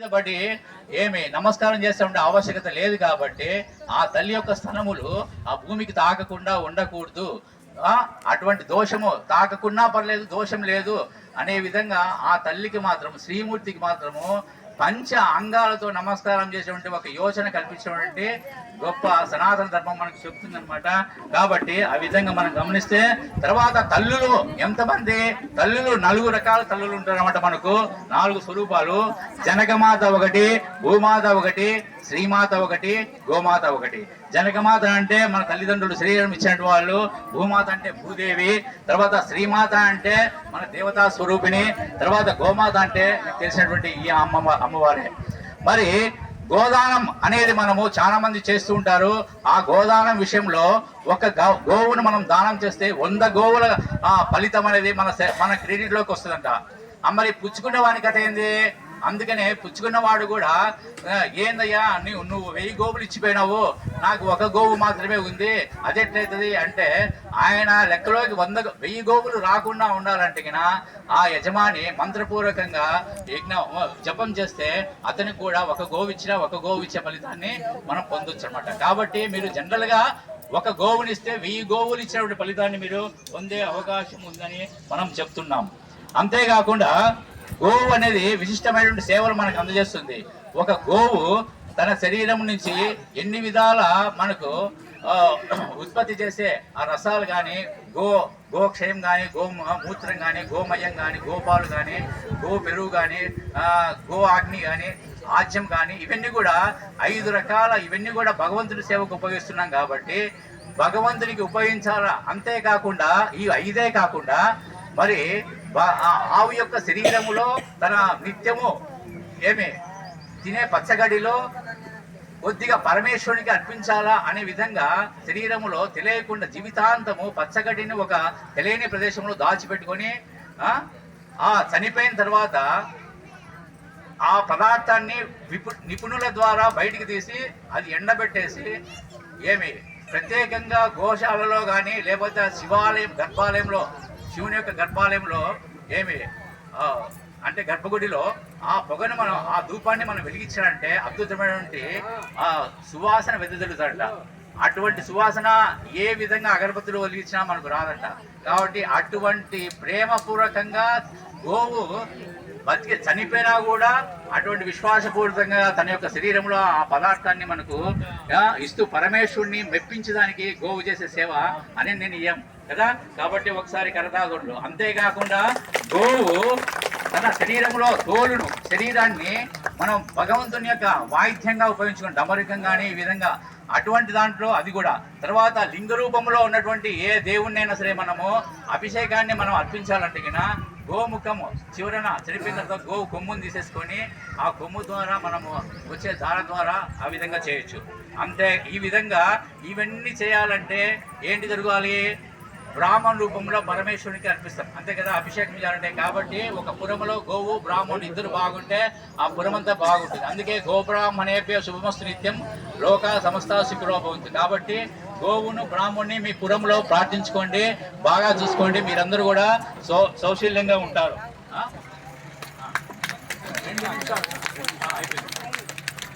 బట్టి ఏమి నమస్కారం చేసే ఉండే ఆవశ్యకత లేదు కాబట్టి ఆ తల్లి యొక్క స్థనములు ఆ భూమికి తాకకుండా ఉండకూడదు. అటువంటి దోషము తాకకుండా పర్లేదు దోషం లేదు. అనే విధంగా ఆ తల్లికి మాత్రం శ్రీమూర్తికి మాత్రము పంచ అంగాలతో నమస్కారం చేసేటువంటి ఒక యోచన కల్పించేటువంటి గొప్ప సనాతన ధర్మం మనకు చెప్తుంది అనమాట కాబట్టి ఆ విధంగా మనం గమనిస్తే తర్వాత తల్లులు ఎంతమంది? తల్లులు నలుగు రకాల తల్లులు ఉంటారన్నమాట మనకు. నాలుగు స్వరూపాలు. జనకమాత ఒకటి భూమాత ఒకటి శ్రీమాత ఒకటి గోమాత ఒకటి. జనకమాత అంటే మన తల్లిదండ్రులు శరీరం ఇచ్చినటువంటి వాళ్ళు. భూమాత అంటే భూదేవి. తర్వాత శ్రీమాత అంటే మన దేవతా స్వరూపిణి. తర్వాత గోమాత అంటే తెలిసినటువంటి ఈ అమ్మ అమ్మవారే. మరి గోదానం అనేది మనము చాలా మంది చేస్తూ ఉంటారు. ఆ గోదానం విషయంలో ఒక గో- గోవును మనం దానం చేస్తే వంద గోవుల ఫలితం అనేది మన మన క్రెడిట్లోకి వస్తుందంట. మరి పుచ్చుకున్న వాని కథ ఏంది? అందుకనే పుచ్చుకున్నవాడు కూడా ఏందయ్యా నువ్వు నువ్వు వెయ్యి గోవులు ఇచ్చిపోయినావు నాకు ఒక గోవు మాత్రమే ఉంది అదెట్లయితుంది? అంటే ఆయన లెక్కలోకి వంద వెయ్యి గోవులు రాకుండా ఉండాలంటే ఆ యజమాని మంత్రపూర్వకంగా యజ్ఞ జపం చేస్తే అతనికి కూడా ఒక గోవు ఇచ్చిన ఒక గోవు ఇచ్చే ఫలితాన్ని మనం పొందొచ్చు అనమాట కాబట్టి మీరు జనరల్గా ఒక గోవునిస్తే వెయ్యి గోవులు ఇచ్చినటువంటి ఫలితాన్ని మీరు పొందే అవకాశం ఉందని మనం చెప్తున్నాం. అంతేకాకుండా గోవు అనేది విశిష్టమైనటువంటి సేవలు మనకు అందజేస్తుంది. ఒక గోవు తన శరీరం నుంచి ఎన్ని విధాల మనకు ఉత్పత్తి చేసే ఆ రసాలు కానీ గో గోక్షయం కానీ గో మూత్రం కానీ గోమయం కానీ గోపాలు కానీ గో పెరుగు కానీ గో అగ్ని కానీ ఆజ్యం కానీ ఇవన్నీ కూడా ఐదు రకాల ఇవన్నీ కూడా భగవంతుడి సేవకు ఉపయోగిస్తున్నాం కాబట్టి భగవంతునికి ఉపయోగించాలా? అంతేకాకుండా ఈ ఐదే కాకుండా మరి ఆ ఆవు యొక్క శరీరములో తన నిత్యము ఏమి? తినే పచ్చగడిలో కొద్దిగా పరమేశ్వరునికి అర్పించాలా అనే విధంగా శరీరములో తెలియకుండా జీవితాంతము పచ్చగడ్డిని ఒక తెలియని ప్రదేశంలో దాచిపెట్టుకొని ఆ, చనిపోయిన తర్వాత ఆ పదార్థాన్ని విపు నిపుణుల ద్వారా బయటికి తీసి అది ఎండబెట్టేసి ఏమి? ప్రత్యేకంగా గోశాలలో కానీ లేకపోతే శివాలయం గర్భాలయంలో శివుని యొక్క గర్భాలయంలో ఏమి అంటే గర్భగుడిలో ఆ పొగను మనం ఆ ధూపాన్ని మనం వెలిగించాలంటే అద్భుతమైనటువంటి ఆ సువాసన వెదజల్లుతాడట అటువంటి సువాసన ఏ విధంగా అగరబత్తులు వెలిగించినా మనకు రాదట. కాబట్టి అటువంటి ప్రేమపూర్వకంగా గోవు బతికి చనిపోయినా కూడా అటువంటి విశ్వాసపూరితంగా తన యొక్క శరీరంలో ఆ పదార్థాన్ని మనకు ఇస్తూ పరమేశ్వరుణ్ణి మెప్పించడానికి గోవు చేసే సేవ అని నేను ఇయ్యం కదా? కాబట్టి ఒకసారి కరతాగుండు అంతేకాకుండా గోవు తన శరీరంలో తోలును శరీరాన్ని మనం భగవంతుని యొక్క వాయిద్యంగా ఉపయోగించుకుని డమరికంగానే ఈ విధంగా. అటువంటి దాంట్లో అది కూడా. తర్వాత లింగ రూపంలో ఉన్నటువంటి ఏ దేవుణ్ణైనా సరే మనము అభిషేకాన్ని మనం అర్పించాలంటే గోముఖము చివరన చనిపోయిన తర్వాత గోవు కొమ్మును తీసేసుకొని ఆ కొమ్ము ద్వారా మనము వచ్చే దార ద్వారా ఆ విధంగా చేయొచ్చు. అంతే ఈ విధంగా ఇవన్నీ చేయాలంటే ఏంటి జరగాలి? బ్రాహ్మణ రూపంలో పరమేశ్వరునికి అర్పిస్తాం. అంతే కదా? అభిషేకం చేయాలంటే. కాబట్టి ఒక పురములో గోవు బ్రాహ్మణుడు ఇద్దరు బాగుంటే ఆ పురమంతా బాగుంటుంది. అందుకే గోబ్రాహ్మణేభ్య శుభమస్తు నిత్యం లోక సమస్త శిఖురో కాబట్టి గోవును బ్రాహ్మణ్ణి మీ పురంలో ప్రార్థించుకోండి. బాగా చూసుకోండి. మీరందరూ కూడా సౌ సౌశల్యంగా ఉంటారు. అయిపోయింది.